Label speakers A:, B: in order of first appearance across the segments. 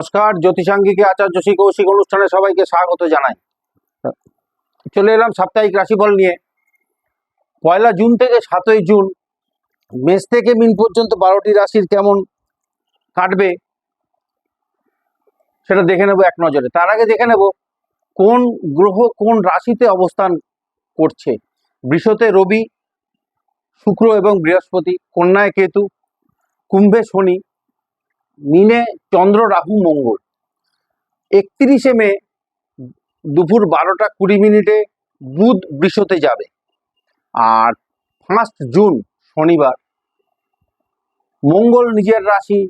A: নমস্কার, জ্যোতিষাঙ্গিকে আচার্য শ্রী কৌশিক অনুষ্ঠানে সবাইকে স্বাগত জানাই। চলে এলাম সাপ্তাহিক রাশিফল নিয়ে। পয়লা জুন থেকে সাতই জুন, মেষ থেকে মিন পর্যন্ত বারোটি রাশির কেমন কাটবে সেটা দেখে নেব এক নজরে। তার আগে দেখে নেব কোন গ্রহ কোন রাশিতে অবস্থান করছে। বৃষতে রবি, শুক্র এবং বৃহস্পতি, কন্যায় কেতু, কুম্ভে শনি মিনে চন্দ্র রাহু মঙ্গল। একত্রিশে মে দুপুর বারোটা কুড়ি মিনিটে বুধ বৃষতে যাবে। আর ফার্স্ট জুন শনিবার মঙ্গল নিজের রাশি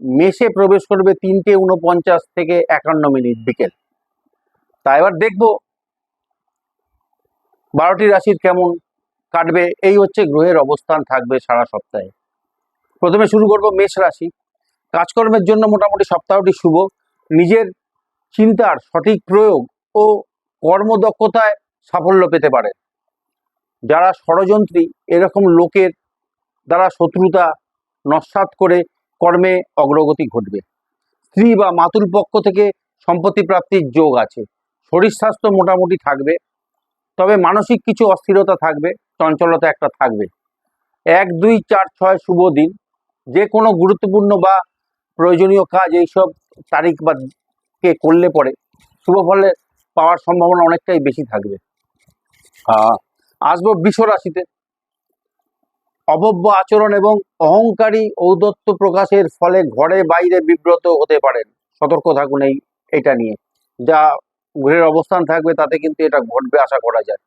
A: মেষে প্রবেশ করবে তিনটে উনপঞ্চাশ থেকে একান্ন মিনিট বিকেল। তা এবার দেখব বারোটি রাশির কেমন কাটবে, এই হচ্ছে গ্রহের অবস্থান থাকবে সারা সপ্তাহে। প্রথমে শুরু করব মেষ রাশি। কাজকর্মের জন্য মোটামুটি সপ্তাহটি শুভ। নিজের চিন্তার সঠিক প্রয়োগ ও কর্মদক্ষতায় সাফল্য পেতে পারে। যারা ষড়যন্ত্রী, এরকম লোকের দ্বারা শত্রুতা নস্বাত করে কর্মে অগ্রগতি ঘটবে। স্ত্রী বা মাতুল পক্ষ থেকে সম্পত্তি প্রাপ্তির যোগ আছে। শরীর স্বাস্থ্য মোটামুটি থাকবে। তবে মানসিক কিছু অস্থিরতা থাকবে, চঞ্চলতা একটা থাকবে। এক, দুই, চার, ছয় শুভ দিন। যে কোনো গুরুত্বপূর্ণ বা প্রয়োজনীয় কাজ এইসব তারিখ বা কে করলে পরে শুভ ফলে পাওয়ার সম্ভাবনা অনেকটাই বেশি থাকবে। আসব বৃষ রাশিতে অভব্য আচরণ এবং অহংকারী ঔদত্ত প্রকাশের ফলে ঘরে বাইরে বিব্রত হতে পারেন। সতর্ক থাকুন এই, এটা নিয়ে। যা গ্রহের অবস্থান থাকবে তাতে কিন্তু এটা ঘটবে আশা করা যায়।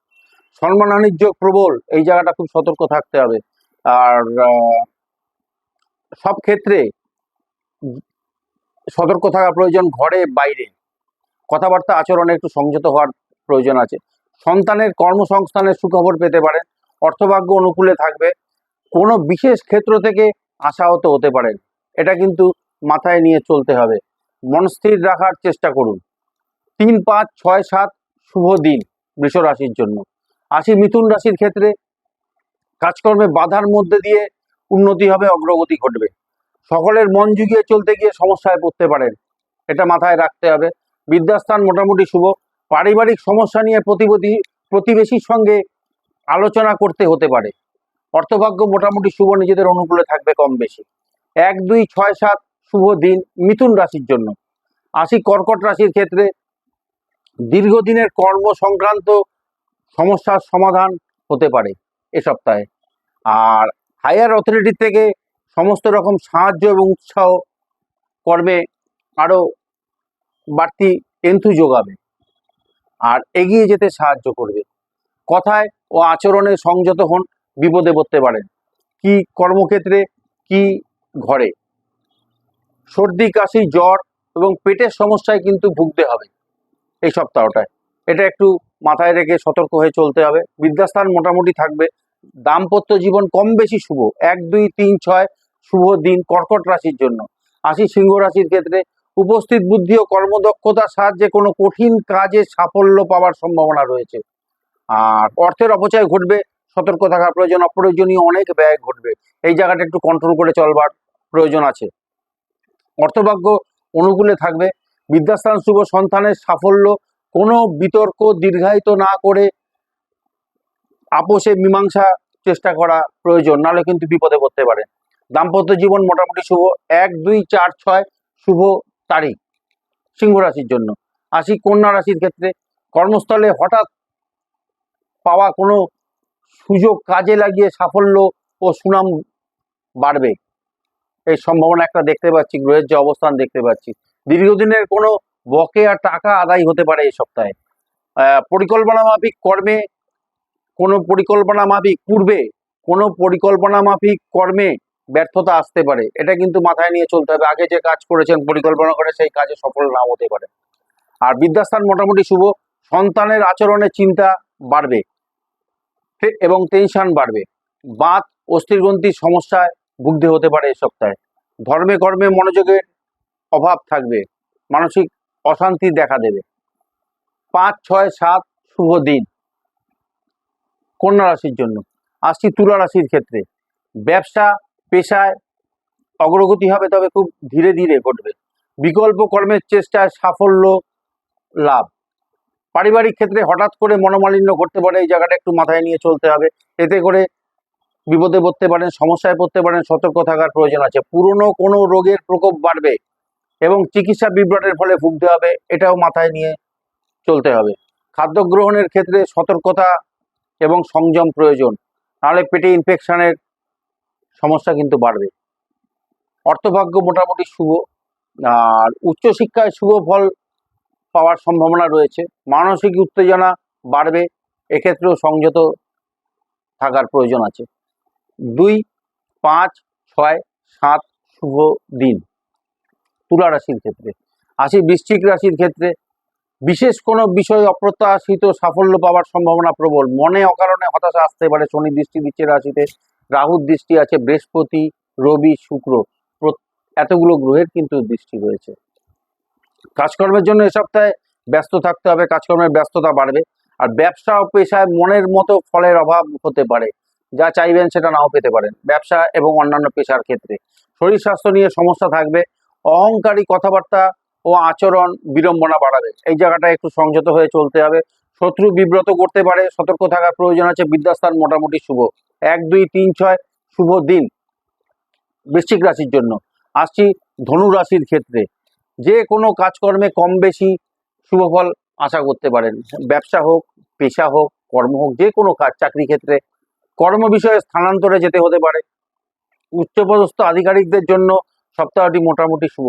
A: সম্মানহানির যোগ প্রবল, এই জায়গাটা খুব সতর্ক থাকতে হবে। আর সব ক্ষেত্রে সতর্ক থাকা প্রয়োজন ঘরে, বাইরে। কথাবার্তা, আচরণে একটু সংযত হওয়ার প্রয়োজন আছে। সন্তানের কর্মসংস্থানের সুখবর পেতে পারেন অর্থভাগ্য অনুকূলে থাকবে। কোনো বিশেষ ক্ষেত্র থেকে আশাহত হতে পারেন এটা কিন্তু মাথায় নিয়ে চলতে হবে। মনস্থির রাখার চেষ্টা করুন। তিন পাঁচ ছয় সাত শুভ দিন বৃষ রাশির জন্য। আসি মিথুন রাশির ক্ষেত্রে কাজকর্মে বাধার মধ্যে দিয়ে উন্নতি হবে, অগ্রগতি ঘটবে। সকলের মন জুগিয়ে চলতে গিয়ে সমস্যায় পড়তে পারেন। এটা মাথায় রাখতে হবে। বিদ্যাস্থান মোটামুটি শুভ। পারিবারিক সমস্যা নিয়ে প্রতিবেশী প্রতিবেশীর সঙ্গে আলোচনা করতে হতে পারে। অর্থভাগ্য মোটামুটি শুভ, নিজেদের অনুকূলে থাকবে কম বেশি। এক, দুই, ছয়, সাত, শুভ দিন মিথুন রাশির জন্য। আসি কর্কট রাশির ক্ষেত্রে দীর্ঘদিনের কর্ম সংক্রান্ত সমস্যার সমাধান হতে পারে এ সপ্তাহে। আর হায়ার অথরিটির থেকে সমস্ত রকম সাহায্য এবং উৎসাহ কর্মে আরও বাড়তি এন্থু যোগাবে আর এগিয়ে যেতে সাহায্য করবে। কথায় ও আচরণে সংযত হন বিপদে পড়তে পারেন। কি কর্মক্ষেত্রে, কি ঘরে। সর্দি, কাশি, জ্বর এবং পেটের সমস্যায় কিন্তু ভুগতে হবে এই সপ্তাহটায়। এটা একটু মাথায় রেখে সতর্ক হয়ে চলতে হবে। বিদ্যাস্থান মোটামুটি থাকবে। দাম্পত্য জীবন কম বেশি শুভ। এক, দুই, তিন, ছয় শুভ দিন কর্কট রাশির জন্য। আসি সিংহ রাশির ক্ষেত্রে উপস্থিত বুদ্ধি ও কর্মদক্ষতার সাহায্যে কোনো কঠিন কাজে সাফল্য পাওয়ার সম্ভাবনা রয়েছে। আর অর্থের অপচয় ঘটবে, সতর্ক থাকার প্রয়োজন, অপ্রয়োজনীয় অনেক ব্যয় ঘটবে। এই জায়গাটা একটু কন্ট্রোল করে চলবার প্রয়োজন আছে। অর্থভাগ্য অনুকূলে থাকবে। বিদ্যাস্থান শুভ সন্তানের সাফল্য কোনো বিতর্ক দীর্ঘায়িত না করে আপোষে মীমাংসা চেষ্টা করা প্রয়োজন, নাহলে কিন্তু বিপদে পড়তে পারে। দাম্পত্য জীবন মোটামুটি শুভ। এক, দুই, চার, ছয়, শুভ তারিখ সিংহ রাশির জন্য। আসি কন্যা রাশির ক্ষেত্রে কর্মস্থলে হঠাৎ পাওয়া কোনো সুযোগ কাজে লাগিয়ে সাফল্য ও সুনাম বাড়বে। এই সম্ভাবনা একটা দেখতে পাচ্ছি, গ্রহের যে অবস্থান দেখতে পাচ্ছি। দীর্ঘদিনের কোনো বকেয়া টাকা আদায় হতে পারে এই সপ্তাহে। পরিকল্পনা মাফিক কর্মে কোনো পরিকল্পনা মাফিক পূর্বে কোনো পরিকল্পনা মাফিক কর্মে ব্যর্থতা আসতে পারে, এটা কিন্তু মাথায় নিয়ে চলতে হবে। আগে যে কাজ করেছেন, পরিকল্পনা করে সেই কাজে সফল নাও হতে পারে। আর বিদ্যাস্থান মোটামুটি শুভ, সন্তানের আচরণে চিন্তা বাড়বে এবং টেনশন বাড়বে। বাত অস্থিরগ্রন্থির সমস্যায় ভুগতে হতে পারে এই সপ্তাহে। ধর্মে কর্মে মনোযোগের অভাব থাকবে, মানসিক অশান্তি দেখা দেবে। পাঁচ, ছয়, সাত, শুভ দিন। কন্যা রাশির জন্য, আসছি তুলা রাশির ক্ষেত্রে। ব্যবসা পেশায় অগ্রগতি হবে তবে খুব ধীরে ধীরে ঘটবে। বিকল্প কর্মের চেষ্টায় সাফল্য লাভ। পারিবারিক ক্ষেত্রে হঠাৎ করে মনোমালিন্য ঘটতে পারে, এই জায়গাটা একটু মাথায় নিয়ে চলতে হবে। এতে করে বিপদে পড়তে পারেন, সমস্যায় পড়তে পারেন, সতর্ক থাকার প্রয়োজন আছে। পুরনো কোনো রোগের প্রকোপ বাড়বে এবং চিকিৎসা বিভ্রাটের ফলে ভুগতে হবে, এটাও মাথায় নিয়ে চলতে হবে। খাদ্য গ্রহণের ক্ষেত্রে সতর্কতা এবং সংযম প্রয়োজন। নাহলে পেটে ইনফেকশনের সমস্যা কিন্তু বাড়বে। অর্থভাগ্য মোটামুটি শুভ, আর উচ্চশিক্ষায় শুভ ফল পাওয়ার সম্ভাবনা রয়েছে। মানসিক উত্তেজনা বাড়বে, এক্ষেত্রেও সংযত থাকার প্রয়োজন আছে। দুই, পাঁচ, ছয়, সাত শুভ দিন তুলা রাশির ক্ষেত্রে। আসি বৃশ্চিক রাশির ক্ষেত্রে বিশেষ কোনো বিষয় অপ্রত্যাশিত সাফল্য পাওয়ার সম্ভাবনা প্রবল। মনে অকারণে হতাশা আসতে পারে শনি দৃষ্টি দিচ্ছে রাশিতে। রাহুর দৃষ্টি আছে বৃহস্পতি, রবি, শুক্র। এতগুলো গ্রহের কিন্তু দৃষ্টি রয়েছে। কাজকর্মের জন্য এ সপ্তাহে ব্যস্ত থাকতে হবে, কাজকর্মের ব্যস্ততা বাড়বে। আর ব্যবসা ও পেশায় মনের মতো ফলের অভাব হতে পারে, যা চাইবেন সেটা নাও পেতে পারেন, ব্যবসা এবং অন্যান্য পেশার ক্ষেত্রে। শরীর স্বাস্থ্য নিয়ে সমস্যা থাকবে, অহংকারী কথাবার্তা ও আচরণ বিড়ম্বনা বাড়াবে। এই জায়গাটা একটু সংযত হয়ে চলতে হবে। শত্রু বিব্রত করতে পারে, সতর্ক থাকার প্রয়োজন আছে বিদ্যাস্থান মোটামুটি শুভ। এক, দুই, তিন, ছয় শুভ দিন বৃশ্চিক রাশির জন্য। আসছি ধনু রাশির ক্ষেত্রে। যে কোনো কাজকর্মে কম বেশি শুভ ফল আশা করতে পারেন। ব্যবসা হোক, পেশা হোক, কর্ম হোক, যে কোনো কাজ, চাকরি ক্ষেত্রে। কর্ম বিষয়ে স্থানান্তরে যেতে হতে পারে। উচ্চপদস্থ আধিকারিকদের জন্য সপ্তাহটি মোটামুটি শুভ।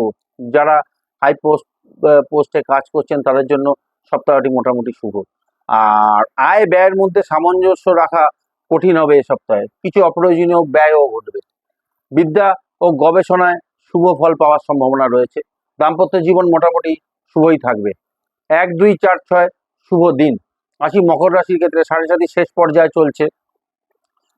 A: যারা হাই পোস্ট পোস্টে কাজ করছেন, তাদের জন্য সপ্তাহটি মোটামুটি শুভ। আর আয় ব্যয়ের মধ্যে সামঞ্জস্য রাখা কঠিন হবে এ সপ্তাহে। কিছু অপ্রয়োজনীয় ব্যয়ও ঘটবে। বিদ্যা ও গবেষণায় শুভ ফল পাওয়ার সম্ভাবনা রয়েছে। দাম্পত্য জীবন মোটামুটি শুভই থাকবে। এক, দুই, চার, ছয়, শুভ দিন। আসি মকর রাশির ক্ষেত্রে সাড়ে সাথী শেষ পর্যায়ে চলছে।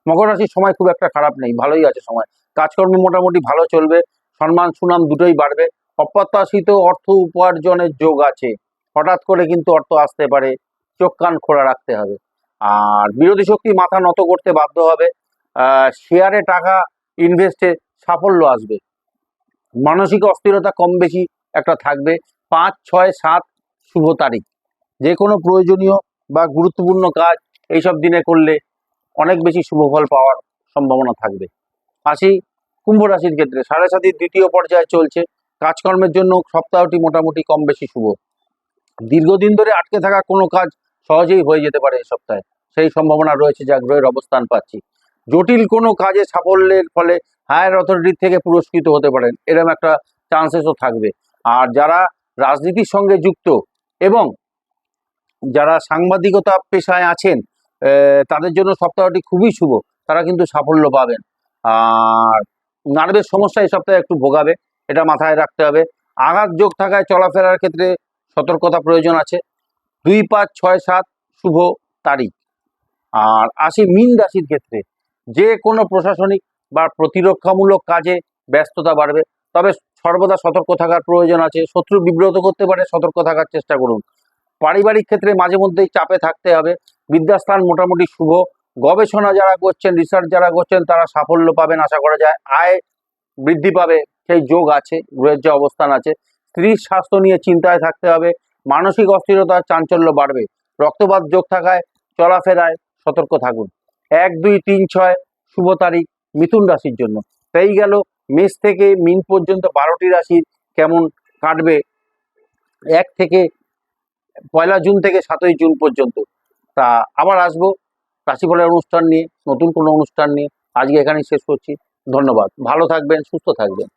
A: মকর রাশির সময় খুব একটা খারাপ নেই, ভালোই আছে সময়। কাজকর্ম মোটামুটি ভালো চলবে, সম্মান সুনাম দুটোই বাড়বে। অপ্রত্যাশিত অর্থ উপার্জনের যোগ আছে। হঠাৎ করে কিন্তু অর্থ আসতে পারে চোখ কান খোলা রাখতে হবে। আর বিরোধী শক্তি মাথা নত করতে বাধ্য হবে। শেয়ারে টাকা ইনভেস্টে সাফল্য আসবে। মানসিক অস্থিরতা কম বেশি একটা থাকবে। পাঁচ, ছয়, সাত শুভ তারিখ। যে কোনো প্রয়োজনীয় বা গুরুত্বপূর্ণ কাজ এইসব দিনে করলে অনেক বেশি শুভ ফল পাওয়ার সম্ভাবনা থাকবে। আসি কুম্ভ রাশির ক্ষেত্রে সাড়ে সাতির দ্বিতীয় পর্যায়ে চলছে। কাজকর্মের জন্য সপ্তাহটি মোটামুটি কম বেশি শুভ। দীর্ঘদিন ধরে আটকে থাকা কোনো কাজ সহজেই হয়ে যেতে পারে এই সপ্তাহে। সেই সম্ভাবনা রয়েছে যা গ্রহের অবস্থান পাচ্ছি। জটিল কোনো কাজে সাফল্যের ফলে হায়ার অথরিটি থেকে পুরস্কৃত হতে পারেন, এরকম একটা চান্সেসও থাকবে। আর যারা রাজনীতির সঙ্গে যুক্ত এবং যারা সাংবাদিকতা পেশায় আছেন তাদের জন্য সপ্তাহটি খুবই শুভ, তারা কিন্তু সাফল্য পাবেন। আর নার্ভের সমস্যা এই সপ্তাহে একটু ভোগাবে, এটা মাথায় রাখতে হবে। আঘাত যোগ থাকায় চলাফেরার ক্ষেত্রে সতর্কতা প্রয়োজন আছে। দুই পাঁচ ছয় সাত শুভ তারিখ। আর আসি মিন রাশির ক্ষেত্রে যে কোনো প্রশাসনিক বা প্রতিরক্ষামূলক কাজে ব্যস্ততা বাড়বে। তবে সর্বদা সতর্ক থাকার প্রয়োজন আছে। শত্রু বিব্রত করতে পারে, সতর্ক থাকার চেষ্টা করুন। পারিবারিক ক্ষেত্রে মাঝে মধ্যেই চাপে থাকতে হবে। বিদ্যাস্থান মোটামুটি শুভ। গবেষণা যারা করছেন রিসার্চ যারা করছেন, তারা সাফল্য পাবেন আশা করা যায়। আয় বৃদ্ধি পাবে। সেই যোগ আছে, গ্রহের যে অবস্থান আছে। স্ত্রীর স্বাস্থ্য নিয়ে চিন্তায় থাকতে হবে। মানসিক অস্থিরতা চাঞ্চল্য বাড়বে। রক্তপাত যোগ থাকায় চলাফেরায় সতর্ক থাকুন। এক, দুই, তিন, ছয়, শুভ তারিখ, মিথুন রাশির জন্য। তাই গেল, মেষ থেকে মিন পর্যন্ত বারোটি রাশির কেমন কাটবে? এক থেকে পয়লা জুন থেকে সাতই জুন পর্যন্ত। তা আবার আসব রাশিফলের অনুষ্ঠান নিয়ে, নতুন কোনো অনুষ্ঠান নিয়ে। আজকে এখানেই শেষ করছি। ধন্যবাদ। ভালো থাকবেন, সুস্থ থাকবেন।